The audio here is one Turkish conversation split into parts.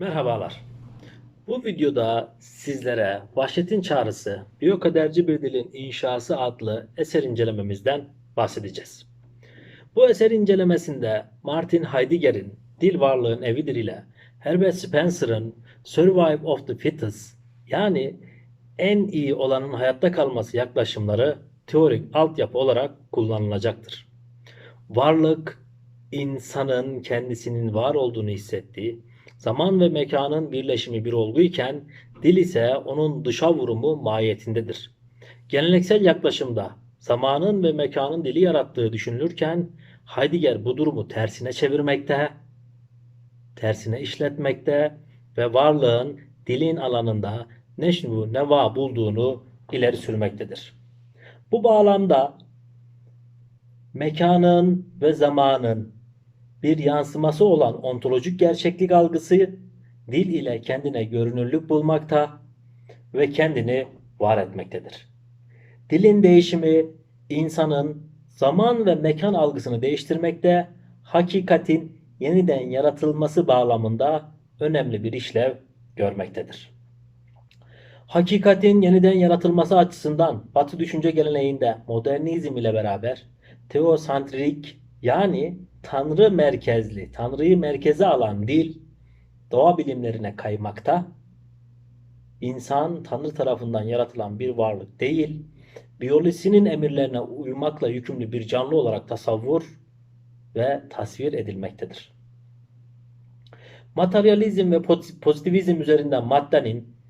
Merhabalar. Bu videoda sizlere Vahşetin Çağrısı Biyokaderci Bir Dilin İnşası adlı eser incelememizden bahsedeceğiz. Bu eser incelemesinde Martin Heidegger'in Dil Varlığın Evidir ile Herbert Spencer'ın Survival of the Fittest yani en iyi olanın hayatta kalması yaklaşımları teorik altyapı olarak kullanılacaktır. Varlık, insanın kendisinin var olduğunu hissettiği, zaman ve mekanın birleşimi bir olguyken dil ise onun dışa vurumu mahiyetindedir. Geleneksel yaklaşımda zamanın ve mekanın dili yarattığı düşünülürken Heidegger bu durumu tersine çevirmekte, tersine işletmekte ve varlığın dilin alanında neşvu neva bulduğunu ileri sürmektedir. Bu bağlamda mekanın ve zamanın bir yansıması olan ontolojik gerçeklik algısı dil ile kendine görünürlük bulmakta ve kendini var etmektedir. Dilin değişimi insanın zaman ve mekan algısını değiştirmekte, hakikatin yeniden yaratılması bağlamında önemli bir işlev görmektedir. Hakikatin yeniden yaratılması açısından Batı düşünce geleneğinde modernizm ile beraber teosantrik yani tanrı merkezli, tanrıyı merkeze alan dil doğa bilimlerine kaymakta. İnsan tanrı tarafından yaratılan bir varlık değil, biyolojisinin emirlerine uymakla yükümlü bir canlı olarak tasavvur ve tasvir edilmektedir. Materyalizm ve pozitivizm üzerinden maddenin,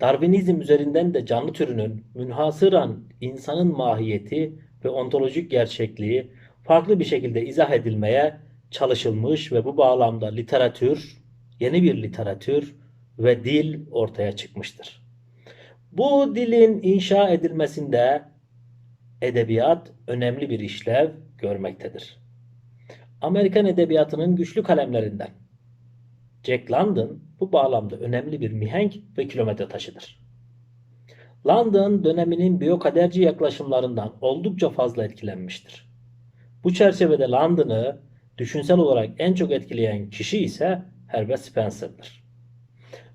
Darwinizm üzerinden de canlı türünün münhasıran insanın mahiyeti ve ontolojik gerçekliği farklı bir şekilde izah edilmeye çalışılmış ve bu bağlamda literatür, yeni bir literatür ve dil ortaya çıkmıştır. Bu dilin inşa edilmesinde edebiyat önemli bir işlev görmektedir. Amerikan edebiyatının güçlü kalemlerinden Jack London bu bağlamda önemli bir mihenk ve kilometre taşıdır. London döneminin biyokaderci yaklaşımlarından oldukça fazla etkilenmiştir. Bu çerçevede London'ı düşünsel olarak en çok etkileyen kişi ise Herbert Spencer'dır.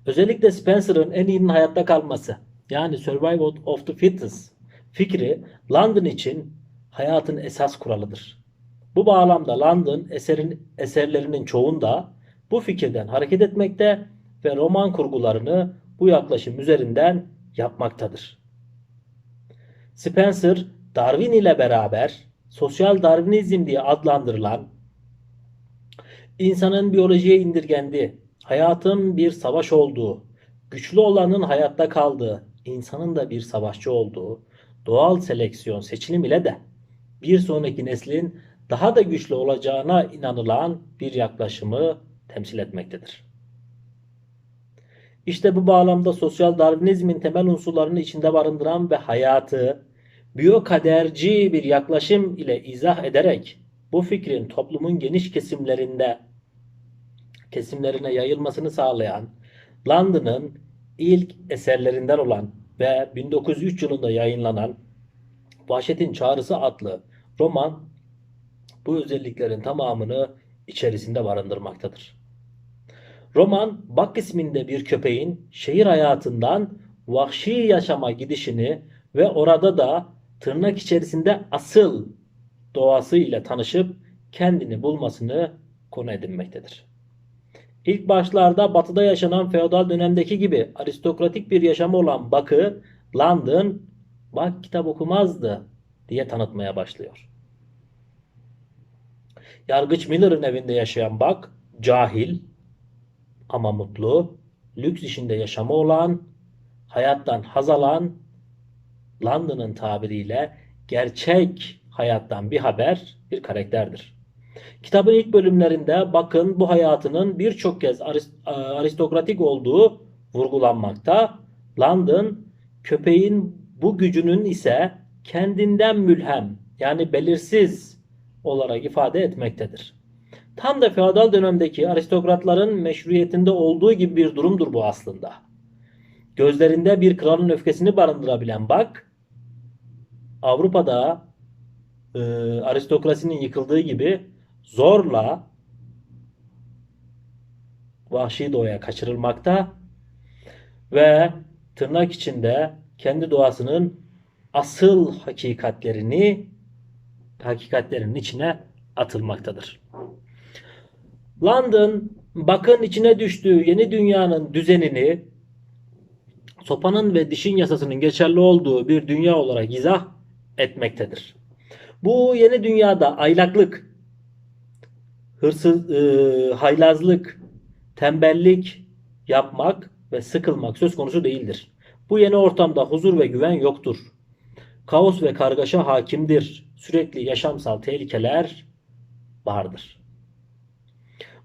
Özellikle Spencer'ın en iyinin hayatta kalması yani Survival of the Fittest fikri London için hayatın esas kuralıdır. Bu bağlamda London eserin, eserlerinin çoğunda bu fikirden hareket etmekte ve roman kurgularını bu yaklaşım üzerinden yapmaktadır. Spencer, Darwin ile beraber sosyal Darwinizm diye adlandırılan insanın biyolojiye indirgendiği, hayatın bir savaş olduğu, güçlü olanın hayatta kaldığı, insanın da bir savaşçı olduğu, doğal seleksiyon seçilim ile de bir sonraki neslin daha da güçlü olacağına inanılan bir yaklaşımı temsil etmektedir. İşte bu bağlamda sosyal Darwinizmin temel unsurlarını içinde barındıran ve hayatı biyokaderci bir yaklaşım ile izah ederek bu fikrin toplumun geniş kesimlerinde kesimlerine yayılmasını sağlayan London'ın ilk eserlerinden olan ve 1903 yılında yayınlanan Vahşetin Çağrısı adlı roman bu özelliklerin tamamını içerisinde barındırmaktadır. Roman Bak isminde bir köpeğin şehir hayatından vahşi yaşama gidişini ve orada da tırnak içerisinde asıl doğası ile tanışıp kendini bulmasını konu edinmektedir. İlk başlarda batıda yaşanan feodal dönemdeki gibi aristokratik bir yaşamı olan Bakı, London, bak kitap okumazdı diye tanıtmaya başlıyor. Yargıç Miller'ın evinde yaşayan Bak, cahil ama mutlu, lüks içinde yaşamı olan, hayattan haz alan, London'ın tabiriyle gerçek hayattan bir haber, bir karakterdir. Kitabın ilk bölümlerinde bakın bu hayatının birçok kez aristokratik olduğu vurgulanmakta. London köpeğin bu gücünün ise kendinden mülhem yani belirsiz olarak ifade etmektedir. Tam da feodal dönemdeki aristokratların meşruiyetinde olduğu gibi bir durumdur bu aslında. Gözlerinde bir kralın öfkesini barındırabilen Bak, Avrupa'da e, aristokrasinin yıkıldığı gibi zorla vahşi doğaya kaçırılmakta ve tırnak içinde kendi doğasının asıl hakikatlerini hakikatlerinin içine atılmaktadır. London bakın içine düştüğü yeni dünyanın düzenini sopanın ve dişin yasasının geçerli olduğu bir dünya olarak izah etmektedir. Bu yeni dünyada aylaklık, hırsız, e, haylazlık, tembellik yapmak ve sıkılmak söz konusu değildir. Bu yeni ortamda huzur ve güven yoktur. Kaos ve kargaşa hakimdir. Sürekli yaşamsal tehlikeler vardır.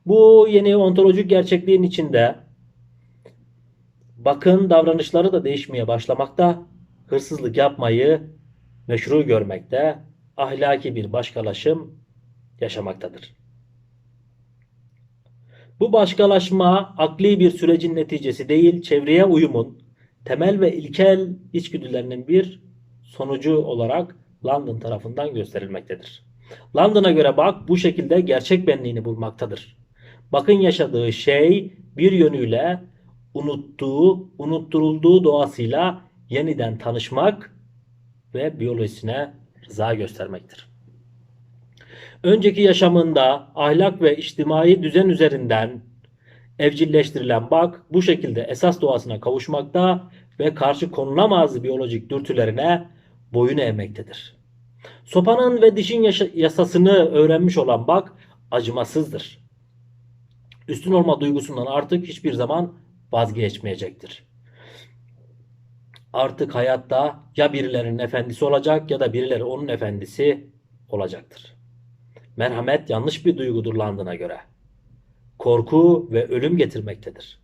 Bu yeni ontolojik gerçekliğin içinde bakın davranışları da değişmeye başlamakta, hırsızlık yapmayı meşru görmekte, ahlaki bir başkalaşım yaşamaktadır. Bu başkalaşma akli bir sürecin neticesi değil, çevreye uyumun, temel ve ilkel içgüdülerinin bir sonucu olarak London tarafından gösterilmektedir. London'a göre Bak bu şekilde gerçek benliğini bulmaktadır. Bakın yaşadığı şey bir yönüyle unuttuğu, unutturulduğu doğasıyla yeniden tanışmak ve biyolojisine rıza göstermektir. Önceki yaşamında ahlak ve içtimai düzen üzerinden evcilleştirilen Bak bu şekilde esas doğasına kavuşmakta ve karşı konulamaz biyolojik dürtülerine boyun eğmektedir. Sopanın ve dişin yasasını öğrenmiş olan Bak acımasızdır. Üstün olma duygusundan artık hiçbir zaman vazgeçmeyecektir. Artık hayatta ya birilerinin efendisi olacak ya da birileri onun efendisi olacaktır. Merhamet yanlış bir duygudur Landon'a göre. Korku ve ölüm getirmektedir.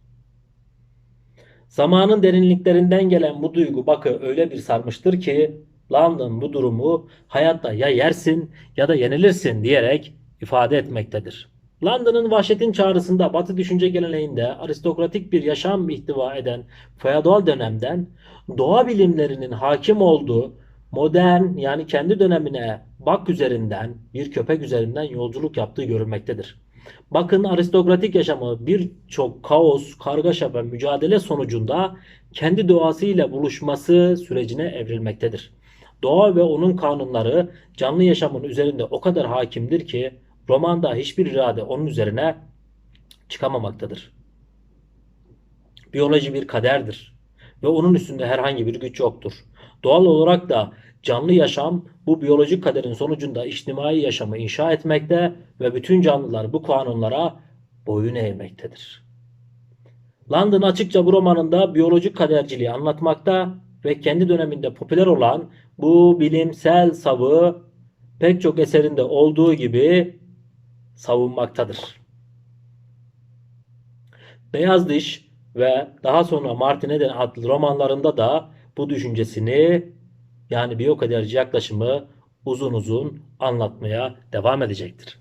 Zamanın derinliklerinden gelen bu duygu Bakı öyle bir sarmıştır ki London bu durumu hayatta ya yersin ya da yenilirsin diyerek ifade etmektedir. London'ın vahşetin çağrısında Batı düşünce geleneğinde aristokratik bir yaşam ihtiva eden feodal dönemden doğa bilimlerinin hakim olduğu modern yani kendi dönemine bak üzerinden bir köpek üzerinden yolculuk yaptığı görülmektedir. Bakın aristokratik yaşamı birçok kaos, kargaşa ve mücadele sonucunda kendi doğasıyla buluşması sürecine evrilmektedir. Doğa ve onun kanunları canlı yaşamın üzerinde o kadar hakimdir ki romanda hiçbir irade onun üzerine çıkamamaktadır. Biyoloji bir kaderdir ve onun üstünde herhangi bir güç yoktur. Doğal olarak da canlı yaşam bu biyolojik kaderin sonucunda içtimai yaşamı inşa etmekte ve bütün canlılar bu kanunlara boyun eğmektedir. London açıkça bu romanında biyolojik kaderciliği anlatmakta ve kendi döneminde popüler olan bu bilimsel savı pek çok eserinde olduğu gibi savunmaktadır. Beyaz Diş ve daha sonra Martin Eden adlı romanlarında da bu düşüncesini yani biyokaderci yaklaşımı uzun uzun anlatmaya devam edecektir.